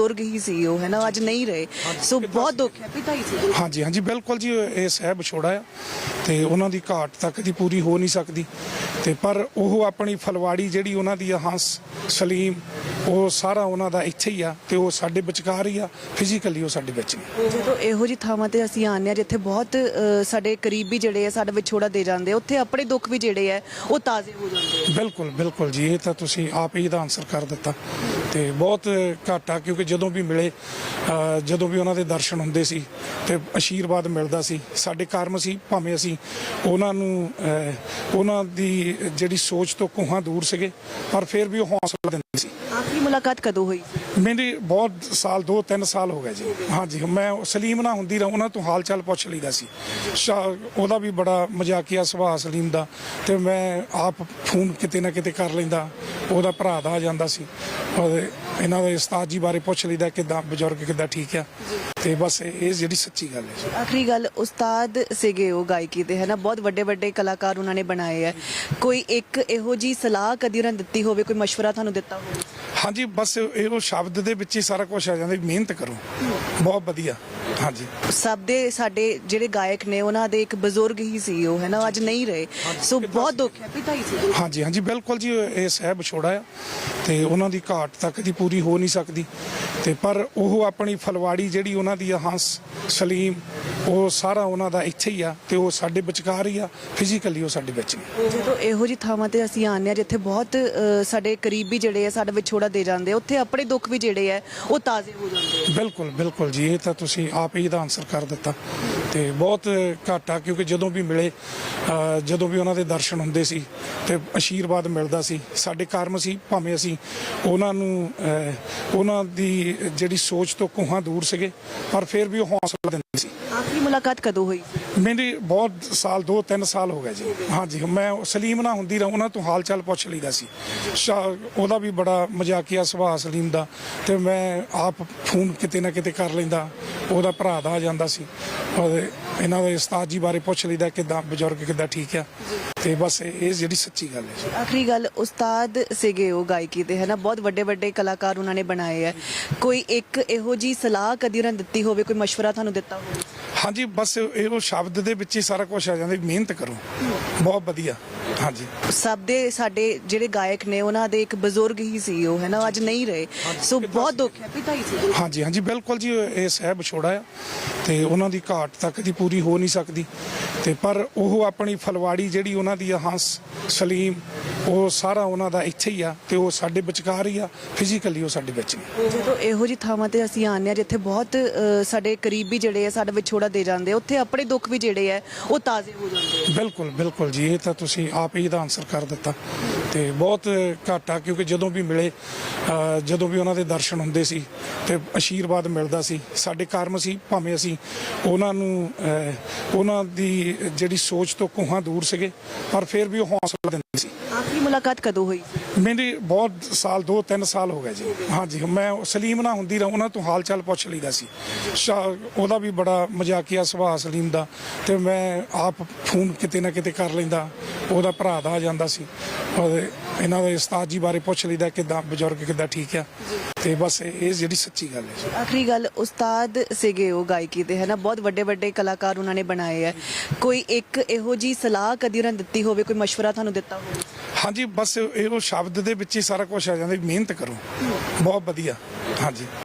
ਬਜ਼ੁਰਗ ਹੀ ਸੀ ਉਹ ਹੈ ਨਾ? ਅੱਜ ਨਹੀਂ ਰਹੇ। ਸੋ ਬਹੁਤ ਦੁੱਖ ਹੈ ਪਿਤਾ ਹੀ ਸੀ ਹਾਂਜੀ ਹਾਂਜੀ ਬਿਲਕੁਲ ਜੀ ਇਹ ਸਹਿ ਵਿਛੋੜਾ ਆ ਤੇ ਉਹਨਾਂ ਦੀ ਘਾਟ ਤੱਕ ਦੀ ਪੂਰੀ ਹੋ ਨਹੀਂ ਸਕਦੀ। ਤੇ ਪਰ ਉਹ ਆਪਣੀ ਫਲਵਾੜੀ ਜਿਹੜੀ ਉਹਨਾਂ ਦੀ ਹੰਸ ਸਲੀਮ ਉਹ ਸਾਰਾ ਉਹਨਾਂ ਦਾ ਇੱਥੇ ਹੀ ਆ ਤੇ ਉਹ ਸਾਡੇ ਵਿਚਕਾਰ ਹੀ ਆ ਫਿਜ਼ੀਕਲੀ ਉਹ ਸਾਡੇ ਵਿੱਚ ਨੇ। ਜਦੋਂ ਇਹੋ ਜੀ ਥਾਵਾਂ ਤੇ ਅਸੀਂ ਆਉਂਦੇ ਆ ਜਿੱਥੇ ਬਹੁਤ ਅ, ਸਾਡੇ ਕਰੀਬੀ ਜਿਹੜੇ ਆ ਸਾਡਾ ਵਿਛੋੜਾ ਦੇ ਜਾਂਦੇ ਆ, ਉੱਥੇ ਆਪਣੇ ਦੁੱਖ ਵੀ ਜਿਹੜੇ ਆ ਉਹ ਤਾਜ਼ੇ ਹੋ ਜਾਂਦੇ ਆ। ਬਿਲਕੁਲ ਬਿਲਕੁਲ ਜੀ ਇਹ ਤਾਂ ਤੁਸੀਂ ਆਪ ਹੀ ਇਹਦਾ ਆਨਸਰ ਕਰ ਦਿੱਤਾ। ਤੇ ਬਹੁਤ ਘਾਟਾ ਕਿਉਂਕਿ ਜਦੋਂ ਵੀ ਮਿਲੇ ਜਦੋਂ ਵੀ ਉਹਨਾਂ ਦੇ ਦਰਸ਼ਨ ਹੁੰਦੇ ਸੀ ਤੇ ਅਸ਼ੀਰਵਾਦ ਮਿਲਦਾ ਸੀ। ਸਾਡੇ ਕਰਮ ਸੀ, ਭਾਵੇਂ ਅਸੀਂ ਉਹਨਾਂ ਨੂੰ ਉਹਨਾਂ ਦੀ ਜਿਹੜੀ ਸੋਚ ਤੋਂ ਕੋਹਾਂ ਦੂਰ ਸੀਗੇ, ਪਰ ਫਿਰ ਵੀ ਉਹ ਹੌਸਲਾ ਦਿੰਦੇ ਸੀ। ਆਖਰੀ ਮੁਲਾਕਾਤ ਕਦੋਂ ਹੋਈ ਮੇਰੀ ਬਹੁਤ ਸਾਲ 2-3 ਸਾਲ ਹੋ ਗਏ ਜੀ ਹਾਂਜੀ ਮੈਂ ਸਲੀਮ ਨਾਲ ਹੁੰਦੀ ਰਹਾ ਉਹਨਾਂ ਤੋਂ ਹਾਲ ਚਾਲ ਪੁੱਛ ਲਈਦਾ ਸੀ ਸ਼ਾ- ਉਹਦਾ ਵੀ ਬੜਾ ਮਜ਼ਾਕੀਆ ਸੁਭਾਅ ਸਲੀਮ ਦਾ ਤੇ ਮੈਂ ਆਪ ਫੋਨ ਕਿਤੇ ਨਾ ਕਿਤੇ ਕਰ ਲੈਂਦਾ ਉਹਦਾ ਭਰਾ ਦਾ ਆ ਜਾਂਦਾ ਸੀ ਔਰ ਇਹਨਾਂ ਦੇ ਉਸਤਾਦ ਜੀ ਬਾਰੇ ਪੁੱਛ ਲਈਦਾ ਕਿਦਾਂ ਬਜ਼ੁਰਗ ਕਿਦਾਂ ਠੀਕ ਆ ਤੇ ਬਸ ਇਹ ਜਿਹੜੀ ਸੱਚੀ ਗੱਲ ਹੈ ਜੀ ਆਖਰੀ ਗੱਲ ਉਸਤਾਦ ਸੀਗੇ ਉਹ ਗਾਇਕੀ ਦੇ ਹੈ ਨਾ ਬਹੁਤ ਵੱਡੇ ਵੱਡੇ ਕਲਾਕਾਰ ਉਹਨਾਂ ਨੇ ਬਣਾਏ ਆ ਕੋਈ ਇੱਕ ਇਹੋ ਜੀ ਸਲਾਹ ਕਦੀ ਉਹਨਾਂ ਨੇ ਦਿੱਤੀ ਹੋਵੇ ਕੋਈ مشورہ ਤੁਹਾਨੂੰ ਦਿੱਤਾ ਹੋਵੇ ਹਾਂਜੀ, ਬਸ ਇਹ ਸ਼ਬਦ ਦੇ ਵਿੱਚ ਹੀ ਸਾਰਾ ਕੁਝ ਆ ਜਾਂਦਾ ਮਿਹਨਤ ਕਰੋ। ਬਹੁਤ ਵਧੀਆ। ਹਾਂਜੀ। ਸਭ ਦੇ ਸਾਡੇ ਜਿਹੜੇ ਗਾਇਕ ਨੇ ਉਹਨਾਂ ਦੇ ਇੱਕ ਬਜ਼ੁਰਗ ਹੀ ਸੀ ਉਹ ਹੈ ਨਾ? ਅੱਜ ਨਹੀਂ ਰਹੇ। ਸੋ ਬਹੁਤ ਦੁੱਖ ਹੈ ਪਿਤਾ ਹੀ ਸੀ। ਹਾਂਜੀ ਹਾਂਜੀ ਬਿਲਕੁਲ ਜੀ ਇਹ ਸਹਿ ਵਿਛੋੜਾ ਆ ਤੇ ਉਹਨਾਂ ਦੀ ਘਾਟ ਤੱਕ ਦੀ ਪੂਰੀ ਹੋ ਨਹੀਂ ਸਕਦੀ। ਤੇ ਪਰ ਉਹ ਆਪਣੀ ਫਲਵਾੜੀ ਜਿਹੜੀ ਉਹਨਾਂ ਦੀ ਆ ਹੰਸ ਸਲੀਮ ਉਹ ਸਾਰਾ ਉਹਨਾਂ ਦਾ ਇੱਥੇ ਹੀ ਆ ਤੇ ਉਹ ਸਾਡੇ ਵਿਚਕਾਰ ਹੀ ਆ ਫਿਜ਼ੀਕਲੀ ਉਹ ਸਾਡੇ ਵਿੱਚ ਨੇ ਜਦੋਂ ਇਹੋ ਜੀ ਥਾਵਾਂ ਤੇ ਅਸੀਂ ਆਉਂਦੇ ਆ ਜਿੱਥੇ ਬਹੁਤ ਅ, ਸਾਡੇ ਕਰੀਬੀ ਜਿਹੜੇ ਆ ਸਾਡਾ ਵਿਛੋੜਾ ਦੇ ਜਾਂਦੇ ਆ, ਉੱਥੇ ਆਪਣੇ ਦੁੱਖ ਵੀ ਜਿਹੜੇ ਆ ਉਹ ਤਾਜ਼ੇ ਹੋ ਜਾਂਦੇ ਆ। ਬਿਲਕੁਲ ਬਿਲਕੁਲ ਜੀ ਇਹ ਤਾਂ ਤੁਸੀਂ ਆਪ ਹੀ ਇਹਦਾ ਆਨਸਰ ਕਰ ਦਿੱਤਾ। ਤੇ ਬਹੁਤ ਘਾਟਾ ਕਿਉਂਕਿ ਜਦੋਂ ਵੀ ਮਿਲੇ ਜਦੋਂ ਵੀ ਉਹਨਾਂ ਦੇ ਦਰਸ਼ਨ ਹੁੰਦੇ ਸੀ ਤੇ ਅਸ਼ੀਰਵਾਦ ਮਿਲਦਾ ਸੀ। ਸਾਡੇ ਕਰਮ ਸੀ ਭਾਵੇਂ ਅਸੀਂ ਉਹਨਾਂ ਨੂੰ ਅ, ਉਹਨਾਂ ਦੀ ਜਿਹੜੀ ਸੋਚ ਤੋਂ ਕੋਹਾਂ ਦੂਰ ਸੀਗੇ ਪਰ ਫਿਰ ਵੀ ਉਹ ਹੌਸਲਾ ਦਿੰਦੇ ਸੀ। ਆਖਰੀ ਮੁਲਾਕਾਤ ਕਦੋਂ ਹੋਈ ਮੇਰੀ ਬਹੁਤ ਸਾਲ 2-3 ਸਾਲ ਹੋ ਗਏ ਜੀ ਹਾਂਜੀ ਮੈਂ ਸਲੀਮ ਨਾਲ ਹੁੰਦੀ ਰਹਾ ਉਹਨਾਂ ਤੋਂ ਹਾਲ ਚਾਲ ਪੁੱਛ ਲਈਦਾ ਸੀ ਸ਼ਾ- ਉਹਦਾ ਵੀ ਬੜਾ ਮਜ਼ਾਕੀਆ ਸੁਭਾਅ ਸਲੀਮ ਦਾ ਤੇ ਮੈਂ ਆਪ ਫੋਨ ਕਿਤੇ ਨਾ ਕਿਤੇ ਕਰ ਲੈਂਦਾ ਉਹਦਾ ਭਰਾ ਦਾ ਆ ਜਾਂਦਾ ਸੀ ਔਰ ਇਹਨਾਂ ਦੇ ਉਸਤਾਦ ਜੀ ਬਾਰੇ ਪੁੱਛ ਲਈਦਾ ਕਿਦਾਂ ਬਜ਼ੁਰਗ ਕਿਦਾਂ ਠੀਕ ਆ ਤੇ ਬਸ ਇਹ ਜਿਹੜੀ ਸੱਚੀ ਗੱਲ ਹੈ ਜੀ ਆਖਰੀ ਗੱਲ ਉਸਤਾਦ ਸੀਗੇ ਉਹ ਗਾਇਕੀ ਦੇ ਹੈ ਨਾ ਬਹੁਤ ਵੱਡੇ ਵੱਡੇ ਕਲਾਕਾਰ ਉਹਨਾਂ ਨੇ ਬਣਾਏ ਆ ਕੋਈ ਇੱਕ ਇਹੋ ਜੀ ਸਲਾਹ ਕਦੀ ਉਹਨਾਂ ਨੇ ਦਿੱਤੀ ਹੋਵੇ ਕੋਈ مشورہ ਤੁਹਾਨੂੰ ਦਿੱਤਾ ਹੋਵੇ ਹਾਂਜੀ, ਬਸ ਇਹ ਸ਼ਬਦ ਦੇ ਵਿੱਚ ਹੀ ਸਾਰਾ ਕੁਝ ਆ ਜਾਂਦਾ, ਮਿਹਨਤ ਕਰੋ। ਬਹੁਤ ਵਧੀਆ। ਹਾਂਜੀ। ਸਭ ਦੇ ਸਾਡੇ ਜਿਹੜੇ ਗਾਇਕ ਨੇ ਉਹਨਾਂ ਦੇ ਇੱਕ ਬਜ਼ੁਰਗ ਹੀ ਸੀ ਉਹ ਹੈ ਨਾ? ਅੱਜ ਨਹੀਂ ਰਹੇ। ਸੋ ਬਹੁਤ ਦੁੱਖ ਹੈ ਪਿਤਾ ਹੀ ਸੀ ਹਾਂਜੀ ਹਾਂਜੀ ਬਿਲਕੁਲ ਜੀ ਇਹ ਸਹਿ ਵਿਛੋੜਾ ਆ ਤੇ ਉਹਨਾਂ ਦੀ ਘਾਟ ਤੱਕ ਦੀ ਪੂਰੀ ਹੋ ਨਹੀਂ ਸਕਦੀ। ਤੇ ਪਰ ਉਹ ਆਪਣੀ ਫਲਵਾੜੀ ਜਿਹੜੀ ਉਹਨਾਂ ਦੀ ਹੰਸ ਸਲੀਮ ਉਹ ਸਾਰਾ ਉਹਨਾਂ ਦਾ ਇੱਥੇ ਹੀ ਆ ਤੇ ਉਹ ਸਾਡੇ ਵਿਚਕਾਰ ਹੀ ਆ ਫਿਜ਼ੀਕਲੀ ਉਹ ਸਾਡੇ ਵਿੱਚ ਨੇ। ਜਦੋਂ ਇਹੋ ਜੀ ਥਾਵਾਂ ਤੇ ਅਸੀਂ ਆਉਂਦੇ ਆ ਜਿੱਥੇ ਬਹੁਤ ਸਾਡੇ ਕਰੀਬੀ ਜਿਹੜੇ ਆ ਸਾਡਾ ਵਿਛੋੜਾ ਦੇ ਜਾਂਦੇ ਉੱਥੇ ਆਪਣੇ ਦੁੱਖ ਵੀ ਜਿਹੜੇ ਆ ਉਹ ਤਾਜ਼ੇ ਹੋ ਜਾਂਦੇ ਬਿਲਕੁਲ ਬਿਲਕੁਲ ਜੀ ਇਹ ਤਾਂ ਤੁਸੀਂ ਆਪ ਹੀ ਇਹਦਾ ਆਨਸਰ ਕਰ ਦਿੱਤਾ। ਤੇ ਬਹੁਤ ਘਾਟਾ ਕਿਉਂਕਿ ਜਦੋਂ ਵੀ ਮਿਲੇ ਜਦੋਂ ਵੀ ਉਹਨਾਂ ਦੇ ਦਰਸ਼ਨ ਹੁੰਦੇ ਸੀ ਤੇ ਅਸ਼ੀਰਵਾਦ ਮਿਲਦਾ ਸੀ। ਸਾਡੇ ਕਰਮ ਸੀ ਭਾਵੇਂ ਅਸੀਂ ਉਹਨਾਂ ਨੂੰ ਅ, ਉਹਨਾਂ ਦੀ ਜਿਹੜੀ ਸੋਚ ਤੋਂ ਕੋਹਾਂ ਦੂਰ ਸੀਗੇ ਪਰ ਫਿਰ ਵੀ ਉਹ ਹੌਸਲਾ ਦਿੰਦੇ ਸੀ। ਆਖਰੀ ਮੁਲਾਕਾਤ ਕਦੋਂ ਹੋਈ? ਮੇਰੀ ਬਹੁਤ ਸਾਲ 2-3 ਸਾਲ ਹੋ ਗਏ ਜੀ। ਹਾਂਜੀ, ਮੈਂ ਸਲੀਮ ਨਾਲ ਹੁੰਦੀ ਰਹਾ, ਉਹਨਾਂ ਤੋਂ ਹਾਲ ਚਾਲ ਪੁੱਛ ਲਈਦਾ ਸੀ। ਸ਼ਾ- ਉਹਦਾ ਵੀ ਬੜਾ ਮਜ਼ਾਕੀਆ ਸੁਭਾਅ ਸਲੀਮ ਦਾ। ਤੇ ਮੈਂ ਆਪ ਫੋਨ ਕਿਤੇ ਨਾ ਕਿਤੇ ਕਰ ਲੈਂਦਾ, ਉਹਦਾ ਭਰਾ ਦਾ ਆ ਜਾਂਦਾ ਸੀ। ਪਰ ਇਹਨਾਂ ਦੇ ਉਸਤਾਦ ਜੀ ਬਾਰੇ ਪੁੱਛ ਲਈਦਾ ਕਿਦਾਂ ਬਜ਼ੁਰਗ ਕਿਦਾਂ ਠੀਕ ਆ। ਤੇ ਬਸ ਇਹ ਜਿਹੜੀ ਸੱਚੀ ਗੱਲ ਹੈ ਆਖਰੀ ਗੱਲ ਉਸਤਾਦ ਸੀਗੇ ਉਹ ਗਾਇਕੀ ਦੇ ਹਨਾ? ਬਹੁਤ ਵੱਡੇ ਵੱਡੇ ਕਲਾਕਾਰ ਉਹਨਾਂ ਨੇ ਬਣਾਏ ਆ। ਕੋਈ ਇੱਕ ਇਹੋ ਜੀ ਸਲਾਹ ਕਦੀ ਉਹਨਾਂ ਦਿੱਤੀ ਹੋਵੇ ਕੋਈ ਮਸ਼ਵਰਾ ਤੁਹਾਨੂੰ ਦਿੱਤਾ ਹੋਵੇ? ਹਾਂਜੀ ਬਸ ਇਹੋ ਸ਼ਬਦ ਦੇ ਵਿੱਚ ਹੀ ਸਾਰਾ ਕੁਝ ਆ ਜਾਂਦਾ ਮਿਹਨਤ ਕਰੋ। ਬਹੁਤ ਵਧੀਆ। ਹਾਂਜੀ।